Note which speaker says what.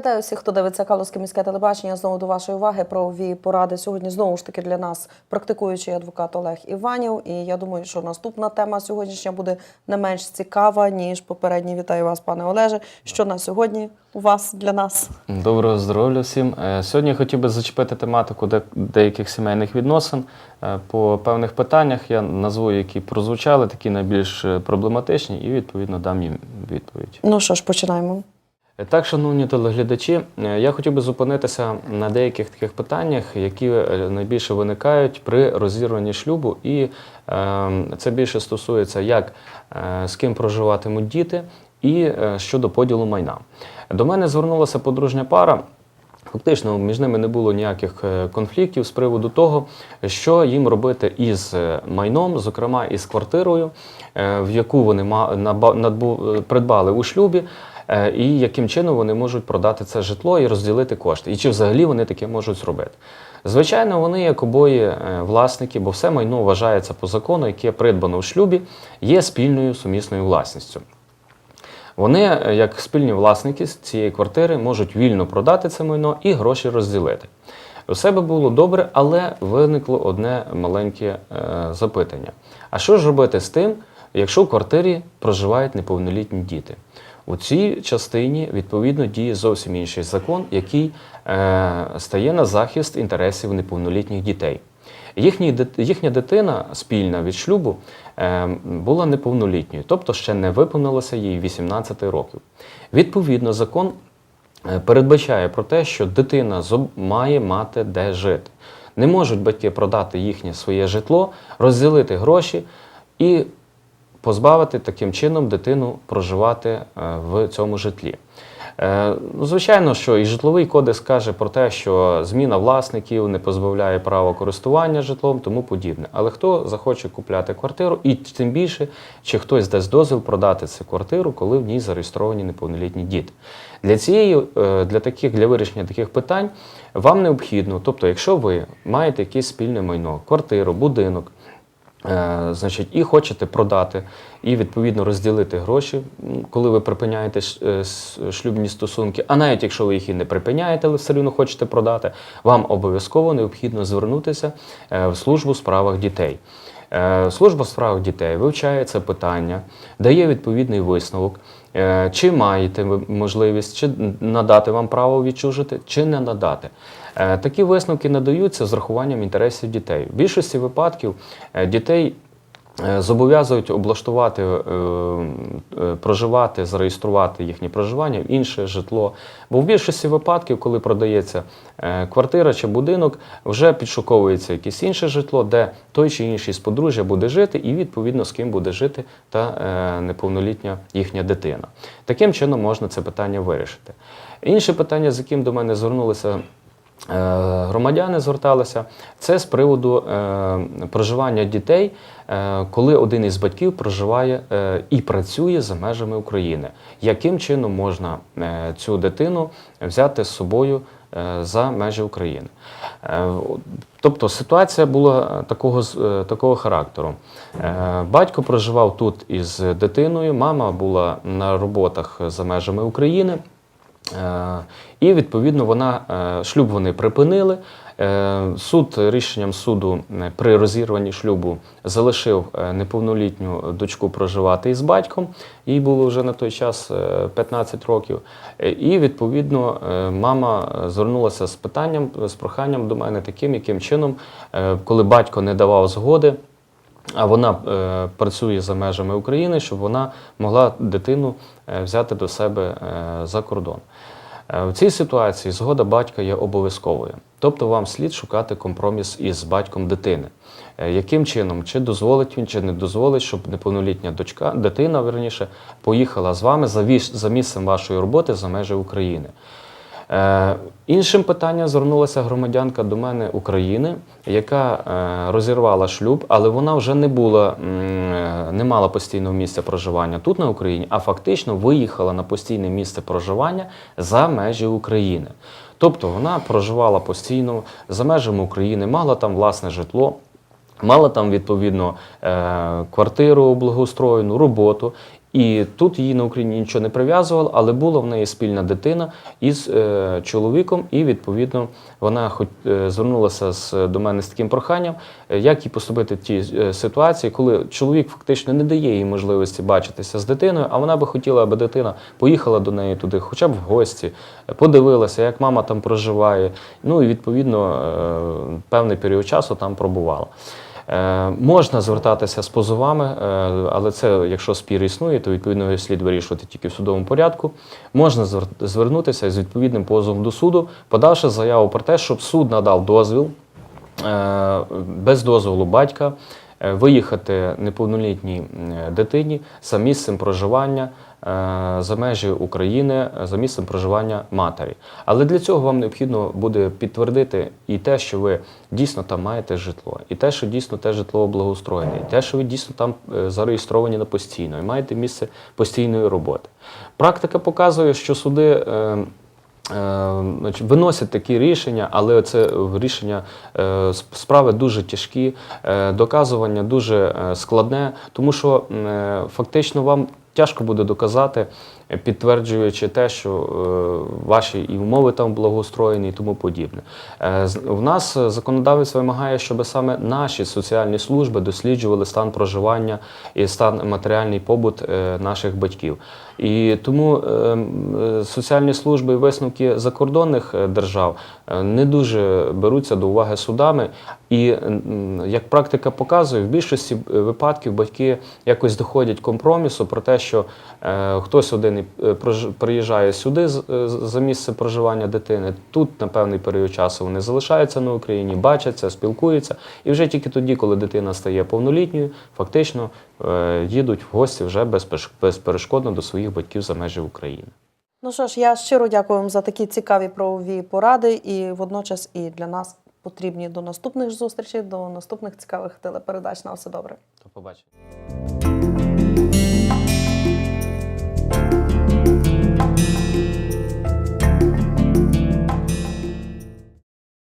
Speaker 1: Вітаю всіх, хто дивиться Калузьке міське телебачення. Знову до вашої уваги правові поради сьогодні. Знову ж таки для нас практикуючий адвокат Олег Іванів. І я думаю, що наступна тема сьогоднішня буде не менш цікава ніж попередні. Вітаю вас, пане Олеже. Що на сьогодні у вас для нас?
Speaker 2: Доброго здоров'я всім. Е, Сьогодні хотів би зачепити тематику деяких сімейних відносин. Е, По певних питаннях я назву, які прозвучали, такі найбільш е, проблематичні, і відповідно дам їм відповідь.
Speaker 1: Ну що ж, починаємо.
Speaker 2: Так, шановні телеглядачі, е, я хотів би зупинитися на деяких таких питаннях, які е, найбільше виникають при розірванні шлюбу, і е, це більше стосується як е, з ким проживатимуть діти, і щодо поділу майна. До мене звернулася подружня пара. Фактично, між ними не було ніяких конфліктів з приводу того, що їм робити із майном, зокрема із квартирою, в яку вони придбали у шлюбі, і яким чином вони можуть продати це житло і розділити кошти, і чи взагалі вони таке можуть зробити. Звичайно, вони, як обоє е, власники, бо все майно вважається по закону, яке придбано в шлюбі, є спільною сумісною власністю. Вони, е, як спільні власники з цієї квартири, можуть вільно продати це майно і гроші розділити. Усе би було добре, але виникло одне маленьке е, запитання: а що ж робити з тим, якщо в квартирі проживають неповнолітні діти? У цій частині відповідно діє зовсім інший закон, який е, стає на захист інтересів неповнолітніх дітей. Їхній, дит- їхня дитина спільна від шлюбу е, була неповнолітньою, тобто ще не виповнилося їй 18 років. Відповідно, закон е, передбачає про те, що дитина має мати де жити. Не можуть батьки продати їхнє своє житло, розділити гроші і позбавити таким чином дитину проживати е, в цьому житлі. Е, Ну, звичайно, що і житловий кодекс каже про те, що зміна власників не позбавляє права користування житлом, тому подібне. Але хто захоче купляти квартиру, і тим більше, чи хтось дасть дозвіл продати цю квартиру, коли в ній зареєстровані неповнолітні діти. Для цієї, е, для таких, для вирішення таких питань вам необхідно, тобто, якщо ви маєте якесь спільне майно, квартиру, будинок, значить, і хочете продати, і відповідно розділити гроші, коли ви припиняєте е, шлюбні стосунки. А навіть якщо ви їх і не припиняєте, але все одно хочете продати, вам обов'язково необхідно звернутися е, в службу в справах дітей. Е, Служба в справах дітей вивчає це питання, дає відповідний висновок. Е, Чи маєте ви можливість, чи надати вам право відчужити, чи не надати. Е, Такі висновки надаються з рахуванням інтересів дітей. В більшості випадків е, дітей зобов'язують облаштувати, е, е, проживати, зареєструвати їхнє проживання в інше житло. Бо в більшості випадків, коли продається е, квартира чи будинок, вже підшуковується якесь інше житло, де той чи інший з подружжя буде жити, і відповідно з ким буде жити та е, неповнолітня їхня дитина. Таким чином можна це питання вирішити. Інше питання, з яким до мене звернулися Е, Громадяни зверталися це з приводу е, проживання дітей, е, коли один із батьків проживає е, і працює за межами України. Яким чином можна е, цю дитину взяти з собою е, за межі України? Е, тобто ситуація була такого, е, такого характеру. Е, батько проживав тут із дитиною, мама була на роботах за межами України. Е, І відповідно вона е, шлюб вони припинили. Е, Суд рішенням суду при розірванні шлюбу залишив неповнолітню дочку проживати із батьком. Їй було вже на той час е, 15 років. І відповідно мама звернулася з питанням, з проханням до мене таким, яким чином, коли батько не давав згоди. А вона е, працює за межами України, щоб вона могла дитину е, взяти до себе е, за кордон. В цій ситуації згода батька є обов'язковою. Тобто вам слід шукати компроміс із батьком дитини. Яким чином, чи дозволить він, чи не дозволить, щоб неповнолітня дочка, дитина, верніше, поїхала з вами за, віш- за місцем вашої роботи за межі України. Е, іншим питанням звернулася громадянка до мене України, яка е, розірвала шлюб, але вона вже не була, е, не мала постійного місця проживання тут на Україні, а фактично виїхала на постійне місце проживання за межі України. Тобто вона проживала постійно за межами України, мала там власне житло. Мала там відповідно квартиру благоустроєну, роботу, І тут її на Україні нічого не прив'язувало, але була в неї спільна дитина із е, чоловіком, і відповідно вона хоч е, звернулася з, до мене з таким проханням, е, як їй поступити в тій е, ситуації, коли чоловік фактично не дає їй можливості бачитися з дитиною, а вона би хотіла, аби дитина поїхала до неї туди, хоча б в гості, е, подивилася, як мама там проживає. Ну і відповідно е, певний період часу там пробувала. Е, Можна звертатися з позовами, е, але це, якщо спір існує, то відповідно слід вирішувати тільки в судовому порядку. Можна звернутися з відповідним позовом до суду, подавши заяву про те, щоб суд надав дозвіл е, без дозволу батька виїхати неповнолітній е, дитині за місцем проживання е, за межі України, е, за місцем проживання матері. Але для цього вам необхідно буде підтвердити і те, що ви дійсно там маєте житло, і те, що дійсно те житло благоустроєне, і те, що ви дійсно там е, зареєстровані на постійно, і маєте місце постійної роботи. Практика показує, що суди. Е, Е, значить, Виносять такі рішення, але це рішення е, справи дуже тяжкі, е, доказування дуже е, складне, тому що фактично вам тяжко буде доказати, підтверджуючи те, що е, ваші і умови там благоустроєні і тому подібне. Е, В нас законодавець вимагає, щоб саме наші соціальні служби досліджували стан проживання і стан матеріальний побут е, наших батьків. І тому соціальні служби і висновки закордонних держав не дуже беруться до уваги судами. І як практика показує, в більшості випадків батьки якось доходять компромісу про те, що хтось один і, е, приїжджає сюди е, за місце проживання дитини. Тут на певний період часу вони залишаються на Україні, бачаться, спілкуються. І вже тільки тоді, коли дитина стає повнолітньою, фактично е, їдуть в гості вже безперешкодно до своїх батьків за межі України.
Speaker 1: Ну що ж, я щиро дякую вам за такі цікаві правові поради, і водночас і для нас потрібні до наступних зустрічей, до наступних цікавих телепередач. На все добре.
Speaker 2: До побачення.